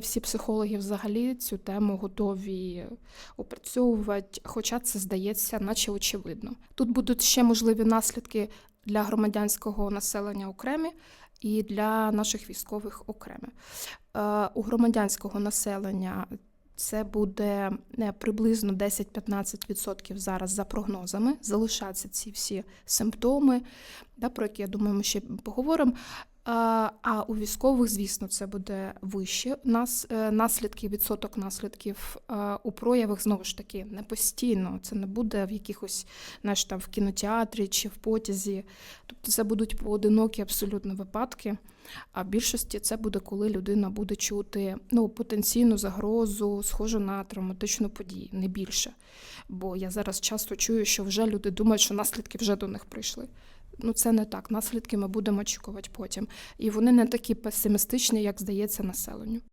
Всі психологи взагалі цю тему готові опрацьовувати, хоча це здається, наче очевидно. Тут будуть ще можливі наслідки для громадянського населення окремі і для наших військових окремі. Е, У громадянського населення це буде е, приблизно 10-15% зараз за прогнозами. Залишаться ці всі симптоми, про які я думаю, ми ще поговоримо. А у військових, звісно, це буде вище. Нас е, наслідки, відсоток наслідків е, у проявах знову ж таки не постійно. Це не буде в якихось, знаєш, там в кінотеатрі чи в потязі. Тобто це будуть поодинокі абсолютно випадки. А в більшості це буде, коли людина буде чути ну, потенційну загрозу, схожу на травматичну подію, не більше. Бо я зараз часто чую, що вже люди думають, що наслідки вже до них прийшли. Ну, це не так. Наслідки ми будемо очікувати потім. І вони не такі песимістичні, як здається населенню.